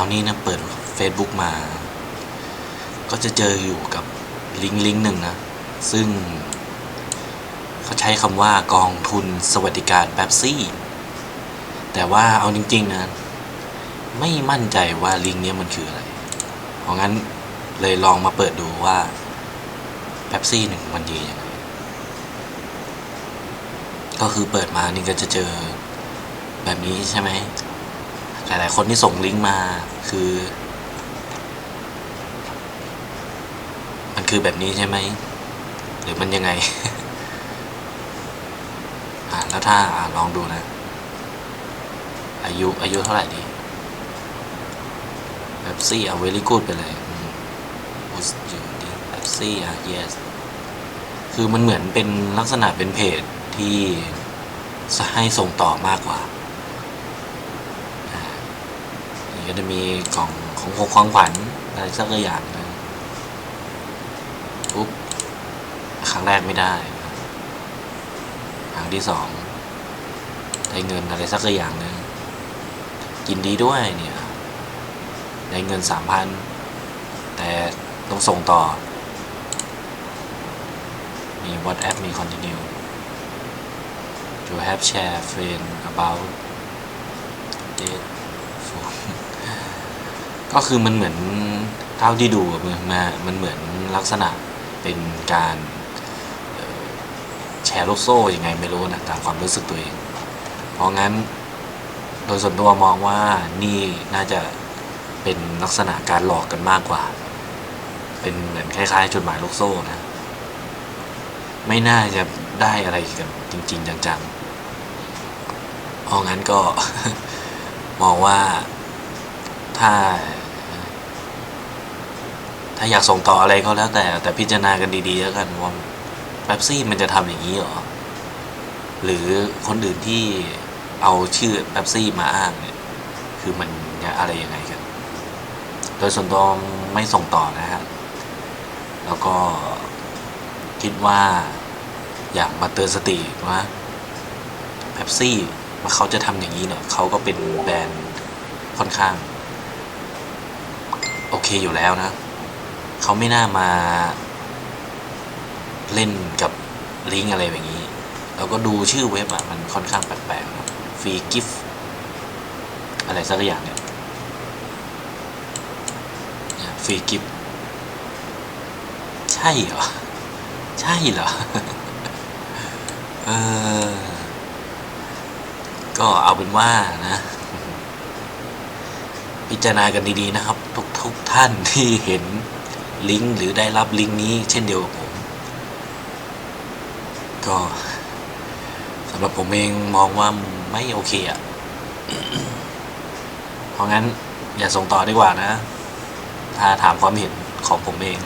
านี้นะเปิด Facebook มา ก็จะเจออยู่กับลิงก์ลิงก์หนึ่งนะ ซึ่ง เขาใช้คำว่ากองทุนสวัสดิการแป๊บซี่ แต่ว่าเอาจริง ๆ นะ ไม่มั่นใจว่าลิงก์เนี้ยมันคืออะไร เพราะงั้นเลยลองมาเปิดดูว่าแป๊บซี่หนึ่งมันดียังไงก็คือเปิดมานี่ก็จะเจอแบบนี้ใช่ไหม หลาย ๆ คนที่ส่งลิงก์มาคือ มันคือแบบนี้ใช่ไหม หรือมันยังไง อ่าแล้วถ้าอ่าลองดูนะ อายุอายุเท่าไหร่ดีเ e ปซี่เอาเวลี่กูดไปเลยอุสอยู่ดีเ e ปซี่อะ yes คือมันเหมือนเป็นลักษณะเป็นเพจที่ให้ส่งต่อมากกว่าอ่านี่ ก็จะมีกล่องของของของขวัญอะไรสักอย่างหนึงปุ๊บครั้งแรกไม่ได้ครั้งที่สองได้เงินอะไรสักอย่างหนึ่งยินดีด้วยเนี่ยได้เงินสามพันแต่ต้องส่งต่อ มี WhatsApp มี Continue to have share friend about date phone ก็คือมันเหมือนเท่าที่ดูมันมามันเหมือนลักษณะเป็นการแชร์ลูกโซ่ยังไงไม่รู้นะตามความรู้สึกตัวเอง เพราะงั้นโดยส่วนตัวมองว่านี่น่าจะเป็นลักษณะการหลอกกันมากกว่า เป็นเหมือนคล้ายๆจดหมายลูกโซ่นะ ไม่น่าจะได้อะไรกันจริง ๆ จังๆเพราะงั้นก็มองว่า ถ้า ถ้าอยากส่งต่ออะไรก็แล้วแต่ แต่พิจารณากันดีๆแล้วกันว่าแป๊บซี่มันจะทำอย่างนี้หรอ หรือคนอื่นที่เอาชื่อแป๊บซี่มาอ้างเนี่ย คือมันอะไรยังไงกัน โดยส่วนตัวไม่ส่งต่อนะฮะ แล้วก็คิดว่าอยากมาเตือนสติว่าแป๊บซี่ว่าเขาจะทำอย่างนี้เนี่ยเขาก็เป็นแบรนด์ค่อนข้าง เคอยู่แล้วนะ เขาไม่น่ามาเล่นกับลิงก์อะไรแบบนี้แล้วก็ดูชื่อเว็บอะมันค่อนข้างแปลกๆนะฟรีกิฟอะไรสักอย่างเนี่ยฟรีกิฟใช่เหรอ ใช่เหรอ เออ ก็เอาเป็นว่านะ พิจารณากันดีๆนะครับ ทุกทุกท่านที่เห็นลิงก์หรือได้รับลิงก์นี้เช่นเดียวกับผม ก็สำหรับผมเองมองว่าไม่โอเคอะ่ะ เพราะงั้นอย่าส่งต่อดีกว่านะ ถ้าถามความเห็นของผมเอง